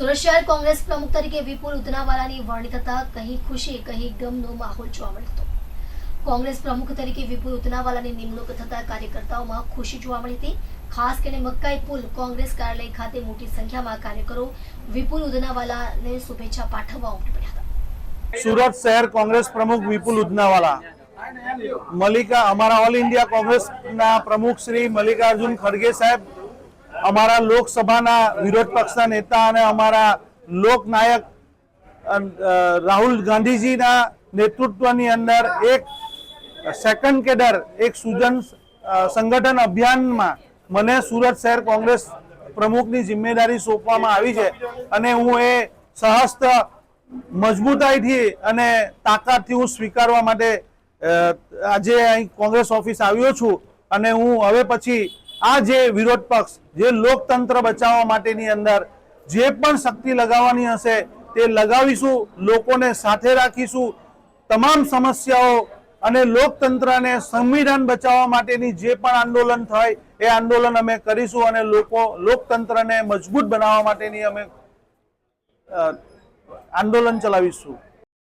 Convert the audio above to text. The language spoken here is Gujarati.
સુરત શહેર કોંગ્રેસ પ્રમુખ તરીકે વિપુલ ઉદનાવાલાની વરણી થતા કહી ખુશી કહી ગમનો માહોલ જોવા મળતો. કોંગ્રેસ પ્રમુખ તરીકે વિપુલ ઉદનાવાલાની નિમણૂક થતા કાર્યકર્તાઓમાં ખુશી જોવા મળી હતી. ખાસ કરીને મક્કાઈ પુલ કોંગ્રેસ કાર્યાલય ખાતે મોટી સંખ્યામાં કાર્યકરો વિપુલ ઉદનાવાલાને શુભેચ્છા પાઠવવા ઉમટી હતા. સુરત શહેર કોંગ્રેસ પ્રમુખ વિપુલ ઉદનાવાલા. મલ્લિકા, અમારા ઓલ ઇન્ડિયા કોંગ્રેસના પ્રમુખ શ્રી મલ્લિકાર્જુન ખડગે સાહેબ અમારા લોકસભાના વિરોધ પક્ષના નેતા અને અમારા લોકનાયક રાહુલ ગાંધીજીના નેતૃત્વની અંદર એક સેકન્ડ કેડર, એક સુજન સંગઠન અભિયાનમાં મને સુરત શહેર કોંગ્રેસ પ્રમુખની જિમ્મેદારી સોંપવામાં આવી છે અને હું એ સહસ્ત મજબૂતાઈથી અને તાકાતથી હું સ્વીકારવા માટે આજે અહીં કોંગ્રેસ ઓફિસ આવ્યો છું અને હું હવે પછી આ જે વિરોધ પક્ષ, જે લોકતંત્ર બચાવવા માટેની અંદર જે પણ શક્તિ લગાવવાની હશે, તે લગાવીશું, લોકોને સાથે રાખીશું. તમામ સમસ્યાઓ અને લોકતંત્રને સંવિધાન બચાવવા માટેની જે પણ આંદોલન થાય, એ આંદોલન અમે કરીશું અને લોકો, લોકતંત્રને મજબૂત બનાવવા માટેની અમે આંદોલન ચલાવીશું.